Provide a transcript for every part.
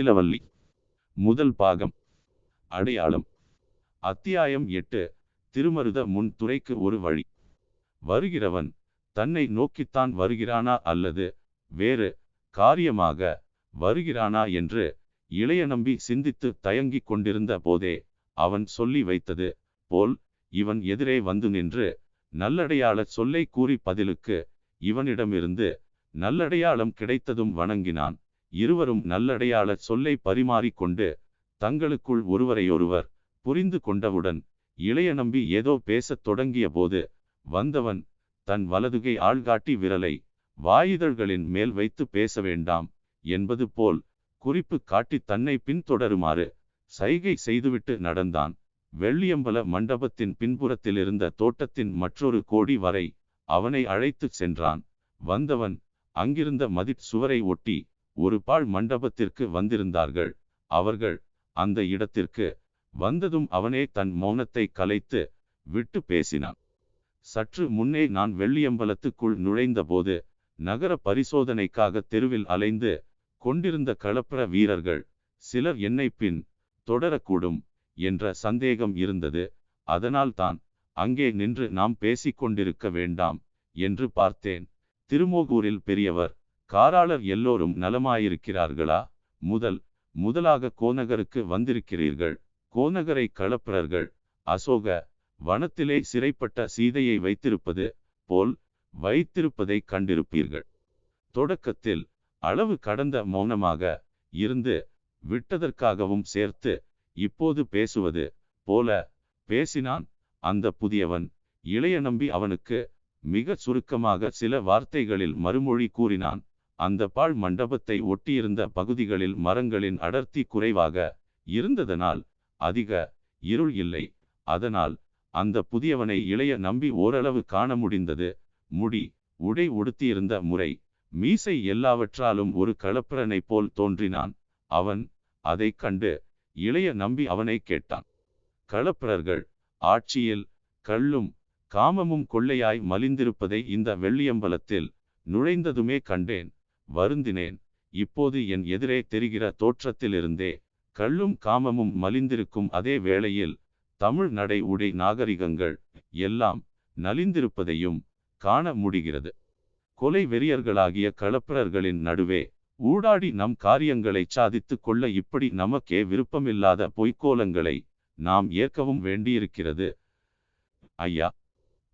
முத்திலவல்லி முதல் பாகம். அடையாளம். அத்தியாயம் எட்டு. திருமருத முன் துறைக்கு ஒரு வழி. வருகிறவன் தன்னை நோக்கித்தான் வருகிறானா அல்லது வேறு காரியமாக வருகிறானா என்று இளைய நம்பி சிந்தித்து தயங்கிக் கொண்டிருந்த போதே அவன் சொல்லி வைத்தது போல் இவன் எதிரே வந்து நின்று நல்லடையாள சொல்லை கூறி பதிலுக்கு இவனிடமிருந்து நல்லடையாளம் கிடைத்ததும் வணங்கினான். இருவரும் நல்லடையாள சொல்லை பரிமாறிக்கொண்டு தங்களுக்குள் ஒருவரையொருவர் புரிந்து கொண்டவுடன் இளைய நம்பி ஏதோ பேசத் தொடங்கிய போது வந்தவன் தன் வலதுகை ஆள்காட்டி விரலை வாயுதழ்களின் மேல் வைத்து பேச வேண்டாம் என்பது போல் குறிப்பு காட்டி தன்னை பின்தொடருமாறு சைகை செய்துவிட்டு நடந்தான். வெள்ளியம்பல மண்டபத்தின் பின்புறத்தில் இருந்த தோட்டத்தின் மற்றொரு கோடி வரை அவனை அழைத்துச் சென்றான். வந்தவன் அங்கிருந்த மதிட் சுவரை ஒட்டி ஒரு பாழ் மண்டபத்திற்கு வந்திருந்தார்கள். அவர்கள் அந்த இடத்திற்கு வந்ததும் அவனே தன் மௌனத்தை கலைத்து விட்டு பேசினான். சற்று முன்னே நான் வெள்ளியம்பலத்துக்குள் நுழைந்தபோது நகர பரிசோதனைக்காக தெருவில் அலைந்து கொண்டிருந்த களப்பர வீரர்கள் சிலர் என்னை பின் தொடரக்கூடும் என்ற சந்தேகம் இருந்தது. அதனால் தான் அங்கே நின்று நாம் பேசிக்கொண்டிருக்க வேண்டாம் என்று பார்த்தேன். திருமோகூரில் பெரியவர் காராளர் எல்லோரும் நலமாயிருக்கிறார்களா? முதல் முதலாக கோநகருக்கு வந்திருக்கிறீர்கள். கோநகரை களப்பிரர்கள் அசோக வனத்திலே சிறைப்பட்ட சீதையை வைத்திருப்பது போல் வைத்திருப்பதை கண்டிருப்பீர்கள். தொடக்கத்தில் அளவு கடந்த மௌனமாக இருந்து விட்டதற்காகவும் சேர்த்து இப்போது பேசுவது போல பேசினான் அந்த புதியவன். இளைய நம்பி அவனுக்கு மிக சுருக்கமாக சில வார்த்தைகளில் மறுமொழி கூறினான். அந்த பாழ் மண்டபத்தை ஒட்டியிருந்த பகுதிகளில் மரங்களின் அடர்த்தி குறைவாக இருந்ததனால் அதிக இருள் இல்லை. அதனால் அந்த புதியவனை இளைய நம்பி ஓரளவு காண முடிந்தது. முடி உடை உடுத்தியிருந்த முறை மீசை எல்லாவற்றாலும் ஒரு களப்பிரனைப் போல் தோன்றினான். அவன் அதைக் கண்டு இளைய நம்பி அவனை கேட்டான். களப்பிரர்கள் ஆட்சியில் கள்ளும் காமமும் கொள்ளையாய் மலிந்திருப்பதை இந்த வெள்ளியம்பலத்தில் நுழைந்ததுமே கண்டேன். வருந்தினேன். இப்போது என் எதிரே தெரிகிற தோற்றத்திலிருந்தே கள்ளும் காமமும் மலிந்திருக்கும் அதே வேளையில் தமிழ் நடை உடை நாகரிகங்கள் எல்லாம் நலிந்திருப்பதையும் காண முடிகிறது. கொலை வெறியர்களாகிய களப்பிரர்களின் நடுவே ஊடாடி நம் காரியங்களை சாதித்து கொள்ள இப்படி நமக்கே விருப்பமில்லாத பொய்க்கோலங்களை நாம் ஏற்கவும் வேண்டியிருக்கிறது. ஐயா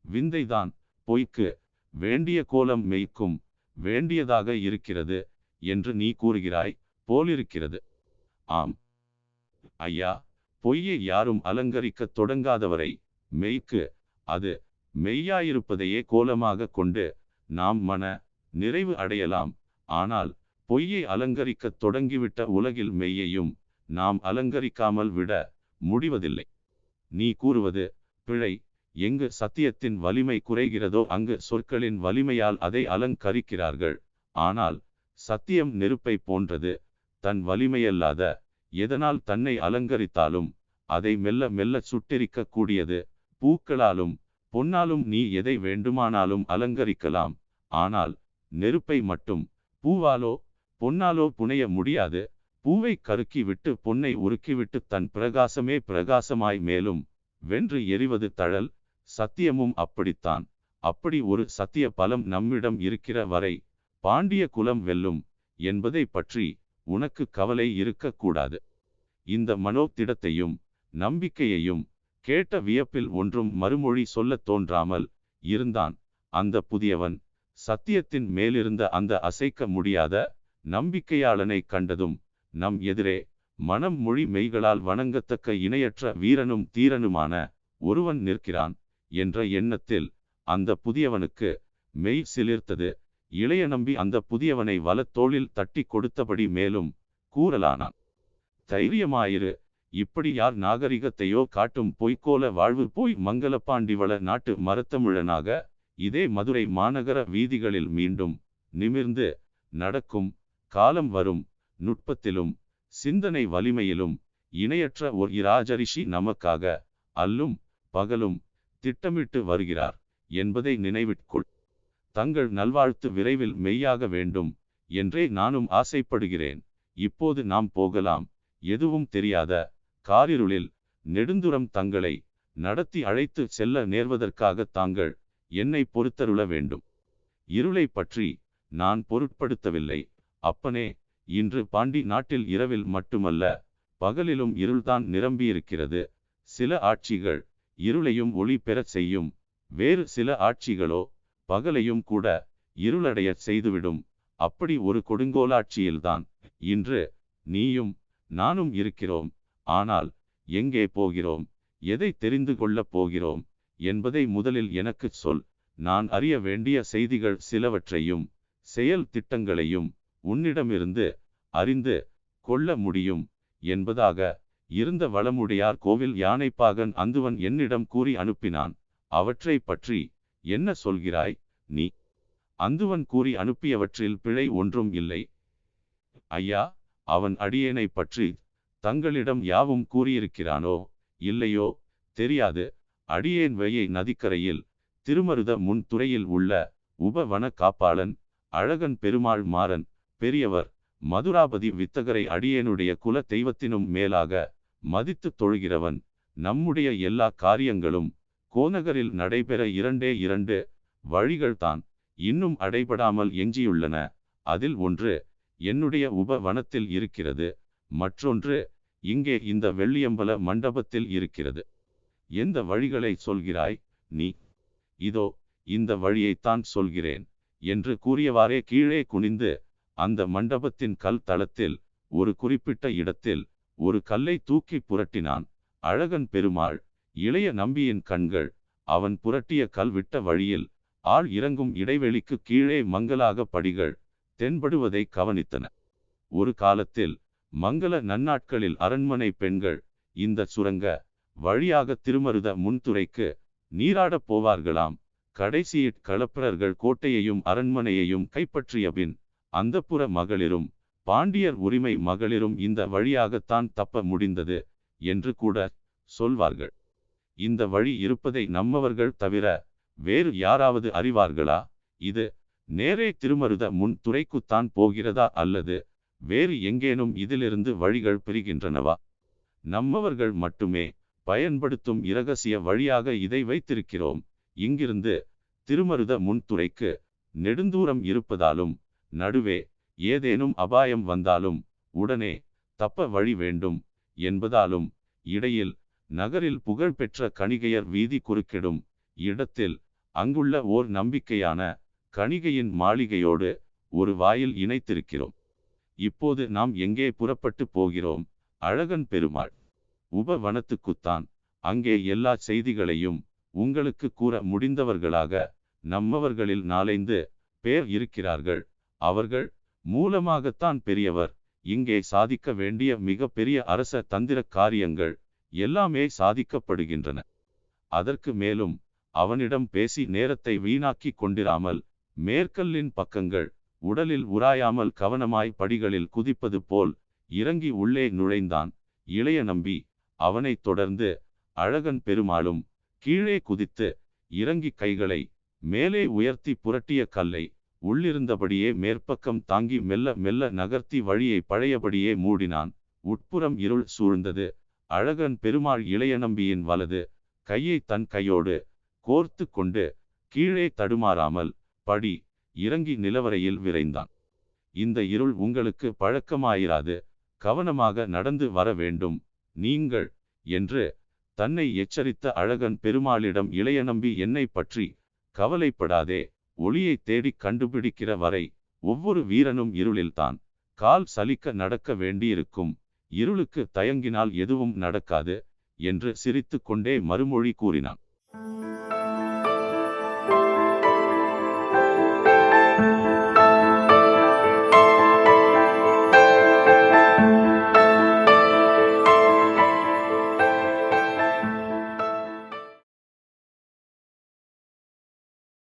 விந்தைதான். பொய்க்கு வேண்டிய கோலம் மெய்க்கும் வேண்டியதாக இருக்கிறது என்று நீ கூறுகிறாய் போலிருக்கிறது. ஆம். ஐயா பொய்யை யாரும் அலங்கரிக்கத் தொடங்காதவரை மெய்க்கு அது மெய்யாயிருப்பதையே கோலமாக கொண்டு நாம் மன நிறைவு அடையலாம். ஆனால் பொய்யை அலங்கரிக்கத் தொடங்கிவிட்ட உலகில் மெய்யையும் நாம் அலங்கரிக்காமல் விட முடிவதில்லை. நீ கூறுவது பிழை. எங்கு சத்தியத்தின் வலிமை குறைகிறதோ அங்கு சொற்களின் வலிமையால் அதை அலங்கரிக்கிறார்கள். ஆனால் சத்தியம் நெருப்பை போன்றது. தன் வலிமையல்லாத எதனால் தன்னை அலங்கரித்தாலும் அதை மெல்ல மெல்ல சுட்டெரிக்க கூடியது பூக்களாலும் பொன்னாலும் நீ எதை வேண்டுமானாலும் அலங்கரிக்கலாம். ஆனால் நெருப்பை மட்டும் பூவாலோ பொன்னாலோ புனைய முடியாது. பூவை கருக்கி விட்டு பொன்னை உருக்கிவிட்டு தன் பிரகாசமே பிரகாசமாய் மேலும் வென்று எரிவது தழல். சத்தியமும் அப்படித்தான். அப்படி ஒரு சத்திய பலம் நம்மிடம் இருக்கிற வரை பாண்டிய குலம் வெல்லும் என்பதை பற்றி உனக்கு கவலை இருக்கக்கூடாது. இந்த மனோத்திடத்தையும் நம்பிக்கையையும் கேட்ட வியப்பில் ஒன்றும் மறுமொழி சொல்லத் தோன்றாமல் இருந்தான். அந்த புதியவன் சத்தியத்தின் மேலிருந்த அந்த அசைக்க முடியாத நம்பிக்கையாளனை கண்டதும் நம் எதிரே மனம் மொழி மெய்களால் வணங்கத்தக்க இணையற்ற வீரனும் தீரனுமான ஒருவன் நிற்கிறான். என்ற எண்ணத்தில் அந்த புதியவனுக்கு மெய் சிலிர்த்தது. இளைய நம்பி அந்த புதியவனை வலத்தோளில் தட்டி கொடுத்தபடி மேலும் கூறலானான். தைரியமாயிரு. இப்படி யார் நாகரிகத்தையோ காட்டும் பொய்க்கோல வாழ்வு போய் மங்களப்பாண்டிவள நாட்டு மரத்தமிழனாக இதே மதுரை மாநகர வீதிகளில் மீண்டும் நிமிர்ந்து நடக்கும் காலம் வரும். நுட்பத்திலும் சிந்தனை வலிமையிலும் இணையற்ற ஒரு இராஜரிஷி நமக்காக அல்லும் பகலும் திட்டமிட்டு வருகிறார் என்பதை நினைவிற்குள். தங்கள் நல்வாழ்த்து விரைவில் மெய்யாக வேண்டும் என்றே நானும் ஆசைப்படுகிறேன். இப்போது நாம் போகலாம். எதுவும் தெரியாத காரிருளில் நெடுந்துரம் தங்களை நடத்தி அழைத்து செல்ல நேர்வதற்காக தாங்கள் என்னை பொறுத்தருள வேண்டும். இருளை பற்றி நான் பொருட்படுத்தவில்லை. அப்பனே இன்று பாண்டி நாட்டில் இரவில் மட்டுமல்ல பகலிலும் இருள்தான் நிரம்பியிருக்கிறது. சில ஆட்சிகள் இருளையும் ஒளி பெறச் செய்யும். வேறு சில ஆட்சிகளோ பகலையும் கூட இருளடையச் செய்துவிடும். அப்படி ஒரு கொடுங்கோலாட்சியில்தான். இன்று நீயும் நானும் இருக்கிறோம். ஆனால் எங்கே போகிறோம்? எதை தெரிந்து கொள்ளப் போகிறோம்? என்பதை முதலில் எனக்குச் சொல். நான் அறிய வேண்டிய செய்திகள் சிலவற்றையும் செயல் திட்டங்களையும் உன்னிடமிருந்து அறிந்து கொள்ள முடியும் என்பதாக இருந்த வளமுடையார் கோவில் யானைப்பாகன் அந்துவன் என்னிடம் கூறி அனுப்பினான். அவற்றை பற்றி என்ன சொல்கிறாய் நீ? அந்துவன் கூறி அனுப்பியவற்றில் பிழை ஒன்றும் இல்லை. ஐயா அவன் அடியேனை பற்றி தங்களிடம் யாவும் கூறியிருக்கிறானோ இல்லையோ தெரியாது. அடியேன் வையை நதிக்கரையில் திருமருத முன் துறையில் உள்ள உபவன காப்பாளன் அழகன் பெருமாள் மாறன் பெரியவர் மதுராபதி வித்தகரை அடியேனுடைய குல தெய்வத்தினும் மேலாக மதித்து தொழுகிறவன் நம்முடைய எல்லா காரியங்களும் கோநகரில் நடைபெற இரண்டே இரண்டு வழிகள்தான் இன்னும் அடைபடாமல் எஞ்சியுள்ளன. அதில் ஒன்று என்னுடைய உபவனத்தில் இருக்கிறது. மற்றொன்று இங்கே இந்த வெள்ளியம்பல மண்டபத்தில் இருக்கிறது. எந்த வழிகளை சொல்கிறாய் நீ? இதோ இந்த வழியைத்தான் சொல்கிறேன் என்று கூறியவாறே கீழே குனிந்து அந்த மண்டபத்தின் கல் தளத்தில் ஒரு குறிப்பிட்ட இடத்தில் ஒரு கல்லை தூக்கி புரட்டினான். அழகன் பெருமாள் இளைய நம்பியின் கண்கள் அவன் புரட்டிய கல் விட்ட வழியில் ஆள் இறங்கும் இடைவெளிக்கு கீழே மங்களாக படிகள் தென்படுவதை கவனித்தன. ஒரு காலத்தில் மங்கள நன்னாட்களில் அரண்மனை பெண்கள் இந்த சுரங்க வழியாக திருமருத முன்துறைக்கு நீராடப் போவார்களாம். கடைசியிற் களப்பிரர்கள் கோட்டையையும் அரண்மனையையும் கைப்பற்றிய பின் அந்தப்புற மகளிரும் பாண்டியர் உரிமை மகளிரும் இந்த வழியாகத்தான் தப்ப முடிந்தது என்று கூட சொல்வார்கள். இந்த வழி இருப்பதை நம்மவர்கள் தவிர வேறு யாராவது அறிவார்களா? இது நேரே திருமருத முன் துறைக்குத்தான் போகிறதா அல்லது வேறு எங்கேனும் இதிலிருந்து வழிகள் பிரிகின்றனவா? நம்மவர்கள் மட்டுமே பயன்படுத்தும் இரகசிய வழியாக இதை வைத்திருக்கிறோம். இங்கிருந்து திருமருத முன்துறைக்கு நெடுந்தூரம் இருப்பதாலும் நடுவே ஏதேனும் அபாயம் வந்தாலும் உடனே தப்ப வழி வேண்டும் என்பதாலும் இடையில் நகரில் புகழ்பெற்ற கணிகையர் வீதி குறுக்கிடும் இடத்தில் அங்குள்ள ஓர் நம்பிக்கையான கணிகையின் மாளிகையோடு ஒரு வாயில் இணைத்திருக்கிறோம். இப்போது நாம் எங்கே புறப்பட்டு போகிறோம்? அழகன் பெருமாள். உபவனத்துக்குத்தான் அங்கே எல்லா செய்திகளையும் உங்களுக்கு கூற முடிந்தவர்களாக நம்மவர்களில் நாலைந்து பேர் இருக்கிறார்கள். அவர்கள் மூலமாகத்தான் பெரியவர். இங்கே சாதிக்க வேண்டிய மிக பெரிய அரச தந்திர காரியங்கள் எல்லாமே சாதிக்கப்படுகின்றன. அதற்கு மேலும் அவனிடம் பேசி நேரத்தை வீணாக்கி கொண்டிராமல் மேற்கல்லின் பக்கங்கள் உடலில் உராயாமல் கவனமாய் படிகளில் குதிப்பது போல் இறங்கி உள்ளே நுழைந்தான். இளைய நம்பி அவனைத் தொடர்ந்து அழகன் பெருமாளும் கீழே குதித்து இறங்கி கைகளை மேலே உயர்த்தி புரட்டிய கல்லை உள்ளிருந்தபடியே மேற்பக்கம் தாங்கி மெல்ல மெல்ல நகர்த்தி வழியை பழையபடியே மூடினான். உட்புறம் இருள் சூழ்ந்தது. அழகன் பெருமாள் இளைய நம்பியின் வலது கையை தன் கையோடு கோர்த்து கொண்டு கீழே தடுமாறாமல் படி இறங்கி நிலவரையில் விரைந்தான். இந்த இருள் உங்களுக்கு பழக்கமாயிராது. கவனமாக நடந்து வர வேண்டும். நீங்கள் என்று தன்னை எச்சரித்த அழகன் பெருமாளிடம் இளைய நம்பி என்னை பற்றி கவலைப்படாதே. ஒளியை தேடி கண்டுபிடிக்கிற வரை ஒவ்வொரு வீரனும் இருளில்தான். கால் சலிக்க நடக்க வேண்டியிருக்கும். இருளுக்கு தயங்கினால் எதுவும் நடக்காது என்று சிரித்து கொண்டே மறுமொழி கூறினான்.